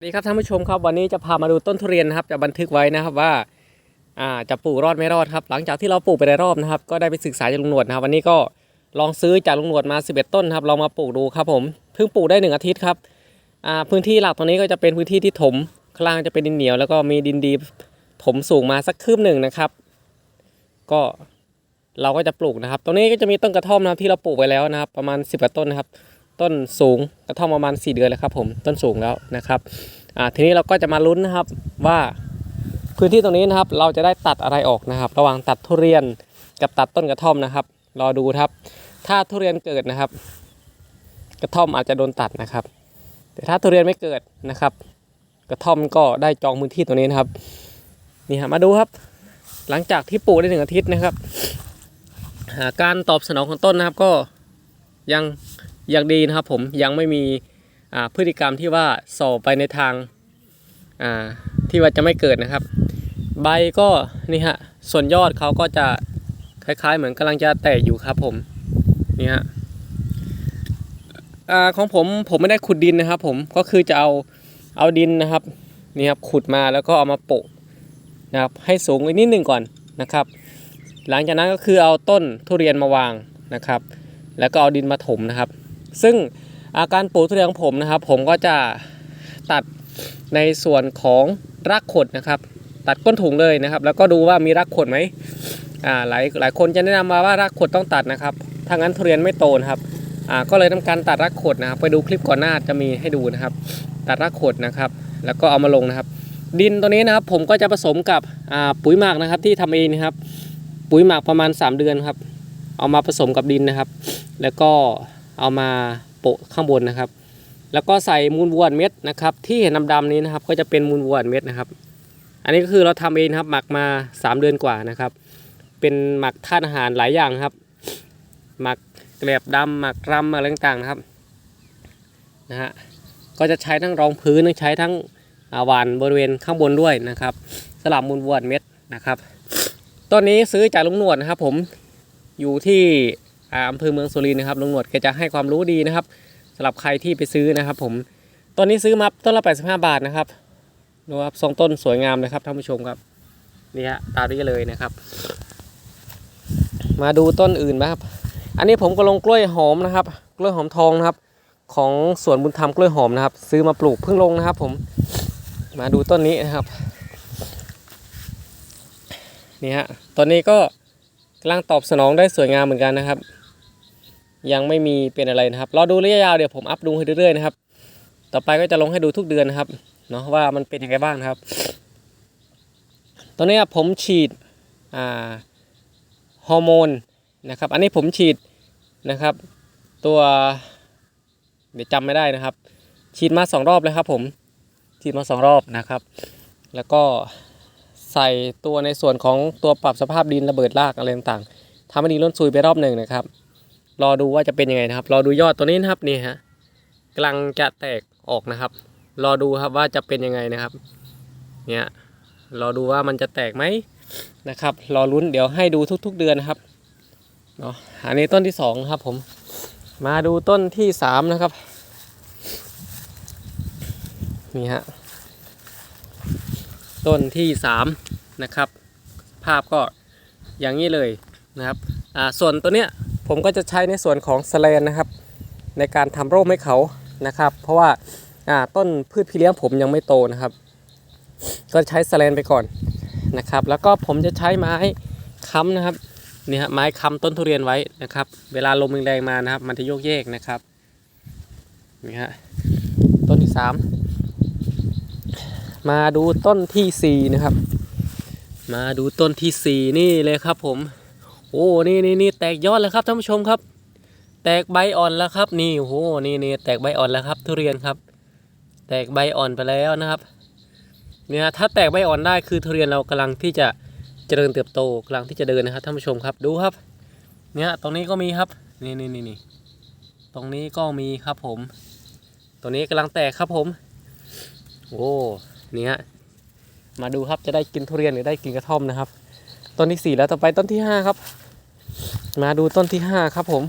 สวัสดีครับท่านผู้ชมครับวันนี้จะพามาดูต้นทุเรียนนะครับ จะบันทึกไว้นะครับว่าอ่าจะปลูกรอดไม่รอดครับ หลังจากที่เราปลูกไปในรอบนะครับ ก็ได้ไปศึกษาจากลุงหนวดนะครับ วันนี้ก็ลองซื้อจากลุงหนวดมา 11 ต้นครับลองมาปลูกดูครับผมเพิ่งปลูกได้หนึ่งอาทิตย์ครับอ่าพื้นที่หลักตรงนี้ก็จะเป็นพื้นที่ที่ถมข้างล่างจะเป็นดินเหนียว แล้วก็มีดินดีถมสูงมาสักคืบหนึ่งนะครับ ก็เราก็จะปลูกนะครับ ตรงนี้ก็จะมีต้นกระท่อมนะครับที่เราปลูกไว้แล้วนะครับ ประมาณ 10กว่าต้นนะครับ ต้นสูงกระท่อมประมาณ 4 เดือนแล้วครับผมต้นสูงแล้วนะครับทีนี้เราก็จะมาลุ้นนะครับว่าพื้นที่ตรงนี้นะครับเราจะได้ตัดอะไรออกนะครับ ระหว่างตัดทุเรียนกับตัดต้นกระท่อมนะครับ รอดูครับ ถ้าทุเรียนเกิดนะครับ กระท่อมอาจจะโดนตัดนะครับ แต่ถ้าทุเรียนไม่เกิดนะครับ กระท่อมก็ได้จองพื้นที่ตรงนี้นะครับนี่ฮะมาดูครับ หลังจากที่ปลูกได้หนึ่งอาทิตย์นะครับาการตอบสนองของต้นนะครับก็ยัง ยังดีนะครับผมยังไม่มีพฤติกรรมที่ว่าส่อไปในทางาที่ว่าจะไม่เกิดนะครับ ใบก็นี่ฮะส่วนยอดเขาก็จะคล้ายๆ เหมือนกำลังจะแตกอยู่ครับผมนี่ฮะอของผมผมไม่ได้ขุดดินนะครับ ผมก็คือจะเอาเอาดินนะครับนี่ครับขุดมาแล้วก็เอามาโปะนะครับให้สูงอีกนิดหนึ่งก่อนนะครับ หลังจากนั้นก็คือเอาต้นทุเรียนมาวางนะครับ แล้วก็เอาดินมาถมนะครับ ซึ่งอาการปลูกทุเรียนของผมนะครับ ผมก็จะตัดในส่วนของรากขดนะครับ ตัดก้นถุงเลยนะครับ แล้วก็ดูว่ามีรากขดไหมอ่าหลายหลายคนจะแนะนำมาว่ารากขดต้องตัดนะครับถ้างั้นทุเรียนไม่โตนะครับอ่าก็เลยทำการตัดรากขดนะครับ ไปดูคลิปก่อนหน้าจะมีให้ดูนะครับ ตัดรากขดนะครับ แล้วก็เอามาลงนะครับ ดินตัวนี้นะครับ ผมก็จะผสมกับอ่าปุ๋ยหมักนะครับ ที่ทำเองนะครับ ปุ๋ยหมักประมาณ 3 เดือนครับ เอามาผสมกับดินนะครับ แล้วก็ เอามาโปะข้างบนนะครับ แล้วก็ใส่มูลวัวเม็ดนะครับ ที่เห็นดำๆนี้นะครับ ก็จะเป็นมูลวัวเม็ดนะครับ อันนี้ก็คือเราทำเองครับหมักมา 3 เดือนกว่านะครับ เป็นหมักธาตุอาหารหลายอย่างครับ หมักแกลบดำหมักรำอะไรต่างๆนะครับนะฮะก็จะใช้ทั้งรองพื้นใช้ทั้งาหวานบริเวณข้างบนด้วยนะครับสลับมูลวัวเม็ดนะครับต้นนี้ซื้อจากลุงหนวดนะครับผมอยู่ที่ อ่าอำเภอเมืองสุรินทร์นะครับลุงหนวดแกจะให้ความรู้ดีนะครับสำหรับใครที่ไปซื้อนะครับ ผมต้นนี้ซื้อมาต้นละ 85 บาทนะครับดูครับทรงต้นสวยงามเลยครับท่านผู้ชมครับนี่ฮะตามนี้เลยนะครับ มาดูต้นอื่นนะครับ อันนี้ผมก็ลงกล้วยหอมนะครับ กล้วยหอมทองนะครับ ของสวนบุญธรรมกล้วยหอมนะครับ ซื้อมาปลูกเพิ่งลงนะครับ ผมมาดูต้นนี้นะครับนี่ฮะต้นนี้ก็กำลังตอบสนองได้สวยงามเหมือนกันนะครับ ยังไม่มีเป็นอะไรนะครับรอดูระยะยาวเดี๋ยวผมอัพดูให้เรื่อยๆนะครับ ต่อไปก็จะลงให้ดูทุกเดือนนะครับเนาะว่ามันเป็นยังไงบ้างนะครับ ตอนนี้ผมฉีดฮอร์โมนนะครับ อันนี้ผมฉีดนะครับ ตัวเดี๋ยวจำไม่ได้นะครับ ฉีดมาสองรอบแล้วครับ ผมฉีดมาสองรอบนะครับ แล้วก็ใส่ตัวในส่วนของตัวปรับสภาพดินระเบิดรากอะไรต่างๆทำให้ดินร่นซุยไปรอบหนึ่งนะครับ รอดูว่าจะเป็นยังไงนะครับ รอดูยอดตัวนี้นะครับนี่ฮะกำลังจะแตกออกนะครับ รอดูครับว่าจะเป็นยังไงนะครับ เนี่ยรอดูว่ามันจะแตกไหมนะครับ รอลุ้นเดี๋ยวให้ดูทุก ๆ เดือนนะครับเนาะอันนี้ต้นที่สองครับผม มาดูต้นที่สามนะครับนี่ฮะต้นที่สามนะครับ ภาพก็อย่างนี้เลยนะครับอ่าส่วนตัวเนี้ย ผมก็จะใช้ในส่วนของสแลนนะครับ ในการทำร่มให้เขานะครับ เพราะว่าต้นพืชพี่เลี้ยงผมยังไม่โตนะครับ ก็ใช้สแลนไปก่อนนะครับ แล้วก็ผมจะใช้ไม้ค้ำนะครับนี่ฮะไม้ค้ำต้นทุเรียนไว้นะครับ เวลาลมแรงๆมานะครับ มันจะโยกเยกนะครับนี่ฮะต้นที่สามมาดูต้นที่สี่นะครับ มาดูต้นที่สี่นี่เลยครับผม โอ้นี่นี่นี่แตกยอดแล้วครับท่านผู้ชมครับ แตกใบอ่อนแล้วครับนี่โอ้โหนี่นี่แตกใบอ่อนแล้วครับ ทุเรียนครับ แตกใบอ่อนไปแล้วนะครับเนี่ยถ้าแตกใบอ่อนได้คือทุเรียนเรากำลังที่จะเจริญเติบโตกำลังที่จะเดินนะครับท่านผู้ชมครับดูครับ เนี่ยตรงนี้ก็มีครับนี่นี่นี่นี่ตรงนี้ก็มีครับผมตรงนี้กำลังแตกครับผม โอ้เนี่ยมาดูครับจะได้กินทุเรียนหรือได้กินกระท่อมนะครับ ต้นที่สี่แล้วต่อไปต้นที่ห้าครับ มาดูต้นที่ห้าครับผม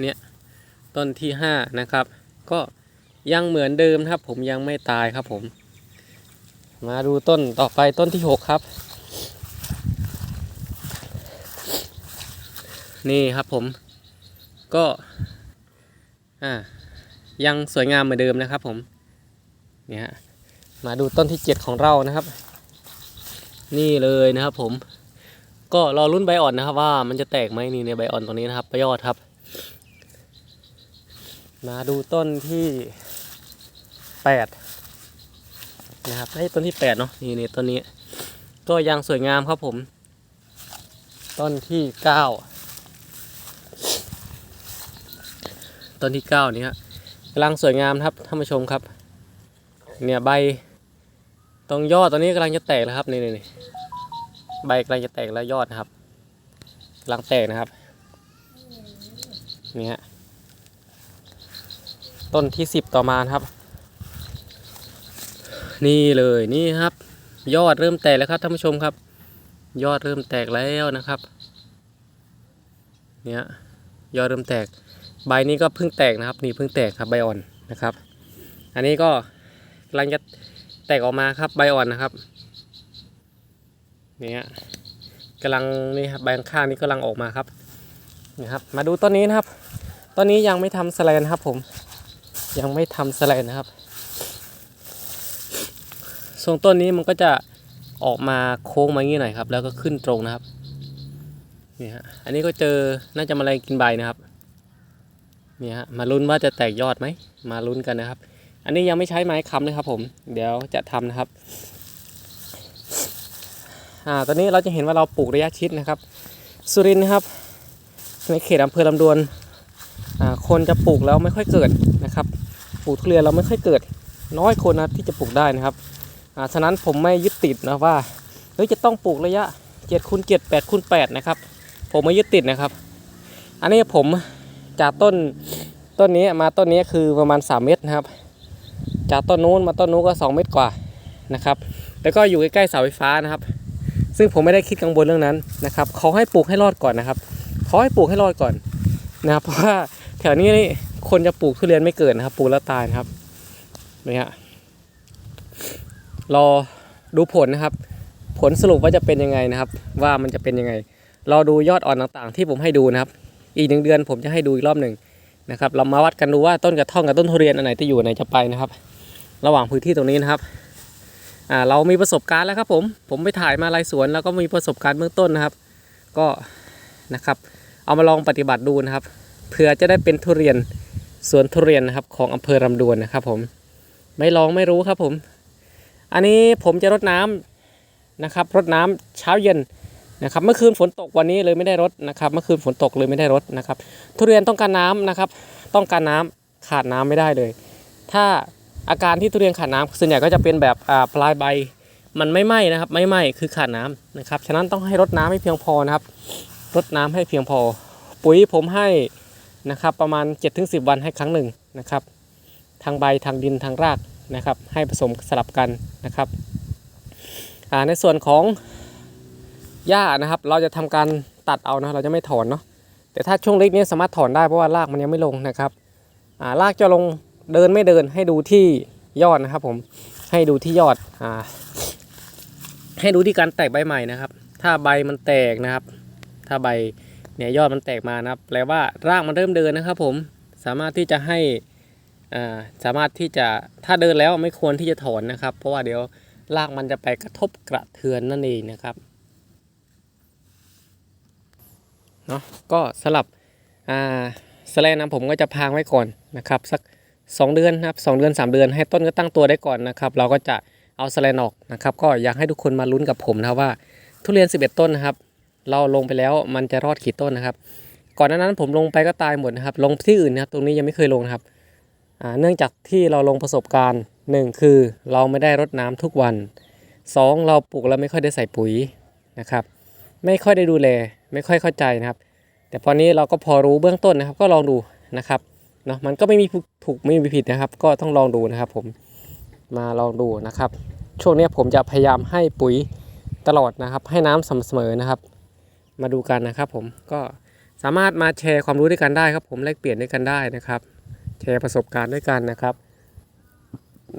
เนี่ยต้นที่ห้านะครับ ก็ยังเหมือนเดิมครับ ผมยังไม่ตายครับผม มาดูต้นต่อไปต้นที่หกครับ นี่ครับผม ก็ อ่า ยังสวยงามเหมือนเดิมนะครับผม เนี่ยมาดูต้นที่เจ็ดของเรานะครับ นี่เลยนะครับผม ก็รอรุ่นใบอ่อนนะครับ ว่ามันจะแตกไหมนี่ในใบอ่อนตรงนี้นะครับประยอดครับ มาดูต้นที่แปดนะครับให้ต้นที่แปดเนาะนี่นี่ต้นนี้ ก็ยังสวยงามครับผม ต้นที่เก้าต้นที่เก้านี่ฮะกำลังสวยงามครับท่านผู้ชมครับ เนี่ยใบ ตรงยอดตอนนี้กำลังจะแตกแล้วครับนี่นี่ใบกำลังจะแตกแล้วยอดนะครับกำลังแตกนะครับนี่ฮะต้นที่สิบต่อมาครับ นี่เลยนี่ครับ ยอดเริ่มแตกแล้วครับท่านผู้ชมครับ ยอดเริ่มแตกแล้วนะครับ เนี่ยยอดเริ่มแตก ใบนี้ก็เพิ่งแตกนะครับ นี่เพิ่งแตกครับใบอ่อนนะครับ อันนี้ก็กำลังจะ แตกออกมาครับใบอ่อนนะครับเนี่ยกำลังนี่ครับใบข้างนี้กำลังออกมาครับนี่ครับ มาดูต้นนี้นะครับต้นนี้ยังไม่ทำสแลนครับ ผม ยังไม่ทำสแลนนะครับทรงต้นนี้มันก็จะออกมาโค้งมางนี้หน่อยครับ แล้วก็ขึ้นตรงนะครับนี่ฮะอันนี้ก็เจอน่าจะมาแรงกินใบนะครับนี่ฮะมาลุ้นว่าจะแตกยอดไหมมาลุ้นกันนะครับ อันนี้ยังไม่ใช้ไม้ค้ำนะครับผม เดี๋ยวจะทำนะครับ อ่า ตอนนี้เราจะเห็นว่าเราปลูกระยะชิดนะครับ สุรินทร์นะครับ ในเขตอำเภอลำดวน อ่า คนจะปลูกแล้วไม่ค่อยเกิดนะครับ ปลูกทุเรียนเราไม่ค่อยเกิด น้อยคนนะที่จะปลูกได้นะครับ อ่า ฉะนั้นผมไม่ยึดติดนะว่าเฮ้ยจะต้องปลูกระยะ7คูณ7 8คูณ8นะครับ ผมไม่ยึดติดนะครับ อันนี้ผมจากต้นต้นนี้มาต้นนี้คือประมาณ 3 เมตรนะครับ จากต้นนู้นมาต้นนู้นก็ 2 เมตรกว่านะครับ แล้วก็อยู่ใกล้ๆเสาไฟฟ้านะครับ ซึ่งผมไม่ได้คิดกังวลเรื่องนั้นนะครับเขาให้ปลูกให้รอดก่อนนะครับเขาให้ปลูกให้รอดก่อนนะครับ เพราะว่าแถวนี้นี่คนจะปลูกทุเรียนไม่เกิดนะครับ ปลูกแล้วตายนะครับนี่ฮะรอดูผลนะครับ ผลสรุปว่าจะเป็นยังไงนะครับ ว่ามันจะเป็นยังไงรอดูยอดอ่อนต่างๆ ที่ผมให้ดูนะครับ อีกหนึ่งเดือนผมจะให้ดูอีกรอบหนึ่งนะครับ เรามาวัดกันดูว่าต้นกระท่อมกับต้นทุเรียนอันไหนจะอยู่อันไหนจะไปนะครับ ระหว่างพื้นที่ตรงนี้นะครับอ่าเรามีประสบการณ์แล้วครับผม ผมไปถ่ายมาลายสวนแล้วก็มีประสบการณ์เบื้องต้นนะครับ ก็นะครับเอามาลองปฏิบัติดูนะครับเพื่อจะได้เป็นทุเรียนสวนทุเรียนนะครับของอำเภอลำดวนนะครับ ผมไม่ลองไม่รู้ครับผม อันนี้ผมจะรดน้ำนะครับรดน้ำเช้าเย็นนะครับเมื่อคืนฝนตกวันนี้เลยไม่ได้รดนะครับ เมื่อคืนฝนตกเลยไม่ได้รดนะครับ ทุเรียนต้องการน้ำนะครับ ต้องการน้ำขาดน้ำไม่ได้เลย ถ้า อาการที่ทุเรียนขาดน้ำส่วนใหญ่ก็จะเป็นแบบปลายใบมันไม่ไหม้นะครับ ไม่ไหม้คือขาดน้ำนะครับ ฉะนั้นต้องให้รดน้ำให้เพียงพอนะครับรดน้ำให้เพียงพอ ปุ๋ยผมให้นะครับ ประมาณ 7-10 วันให้ครั้งหนึ่งนะครับ ทางใบทางดินทางรากนะครับ ให้ผสมสลับกันนะครับในส่วนของหญ้านะครับ เราจะทำการตัดเอานะเราจะไม่ถอนเนาะแต่ถ้าช่วงเล็กนี้สามารถถอนได้เพราะว่ารากมันยังไม่ลงนะครับารากจะลง เดินไม่เดินให้ดูที่ยอดนะครับ ผมให้ดูที่ยอดอ่าให้ดูที่การแตกใบใหม่นะครับ ถ้าใบมันแตกนะครับ ถ้าใบเนี่ยยอดมันแตกมานะครับแปลว่ารากมันเริ่มเดินนะครับผมสามารถที่จะให้อ่าสามารถที่จะถ้าเดินแล้วไม่ควรที่จะถอนนะครับ เพราะว่าเดี๋ยวรากมันจะไปกระทบกระเทือนนั่นเองนะครับเนาะก็สลับอ่าสแลนนะผมก็จะพางไว้ก่อนนะครับ สัก 2 เดือนนะครับสเดือน 3 เดือน ให้ต้นก็ตั้งตัวได้ก่อนนะครับ เราก็จะเอาสแลนออกนะครับ ก็อยากให้ทุกคนมาลุ้นกับผมนะว่า ทุเรียน 11 ต้นนะครับ เราลงไปแล้วมันจะรอดกี่ต้นนะครับ ก่อนหน้านั้นผมลงไปก็ตายหมดนะครับ ลงที่อื่นนะครับ ตรงนี้ยังไม่เคยลงนะครับเนื่องจากที่เราลงประสบการณ์ 1 คือเราไม่ได้รดน้ำทุกวัน 2 เราปลูกแล้วไม่ค่อยได้ใส่ปุ๋ยนะครับ ไม่ค่อยได้ดูแล ไม่ค่อยเข้าใจนะครับ แต่ตอนนี้เราก็พอรู้เบื้องต้นนะครับ ก็ลองดูนะครับ เนาะมันก็ไม่มีถูกไม่มีผิดนะครับ ก็ต้องลองดูนะครับ ผมมาลองดูนะครับ ช่วงนี้ผมจะพยายามให้ปุ๋ยตลอดนะครับ ให้น้ำสม่ำเสมอนะครับ มาดูกันนะครับ ผมก็สามารถมาแชร์ความรู้ด้วยกันได้ครับ ผมแลกเปลี่ยนด้วยกันได้นะครับ แชร์ประสบการณ์ด้วยกันนะครับ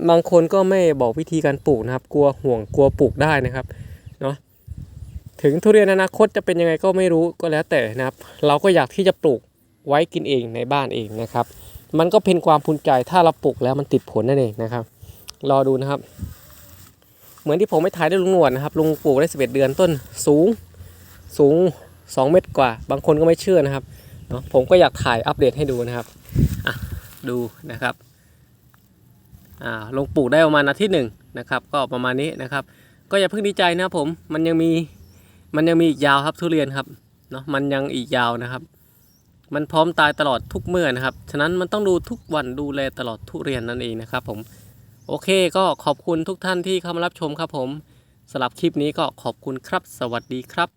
บางคนก็ไม่บอกวิธีการปลูกนะครับ กลัวห่วงกลัวปลูกได้นะครับเนาะถึงทุเรียนอนาคตจะเป็นยังไงก็ไม่รู้ก็แล้วแต่นะครับ เราก็อยากที่จะปลูก ไว้กินเองในบ้านเองนะครับ มันก็เป็นความภูมิใจถ้าเราปลูกแล้วมันติดผลนั่นเองนะครับ รอดูนะครับ เหมือนที่ผมไม่ถ่ายได้ลุงหนวดนะครับลุงปลูกได้ 11 เดือนต้นสูงสูง 2 เมตรกว่า บางคนก็ไม่เชื่อนะครับเนาะผมก็อยากถ่ายอัปเดตให้ดูนะครับอะดูนะครับอ่าลงปลูกได้ประมาณอาทิตย์หนึ่งนะครับ ก็ประมาณนี้นะครับ ก็อย่าเพิ่งดีใจนะครับผมมันยังมีมันยังมีอีกยาวครับทุเรียนครับเนาะมันยังอีกยาวนะครับ มันพร้อมตายตลอดทุกเมื่อนะครับ ฉะนั้นมันต้องดูทุกวันดูแลตลอดทุเรียนนั่นเองนะครับผม โอเคก็ขอบคุณทุกท่านที่เข้ามารับชมครับผมสำหรับคลิปนี้ก็ขอบคุณครับ สวัสดีครับ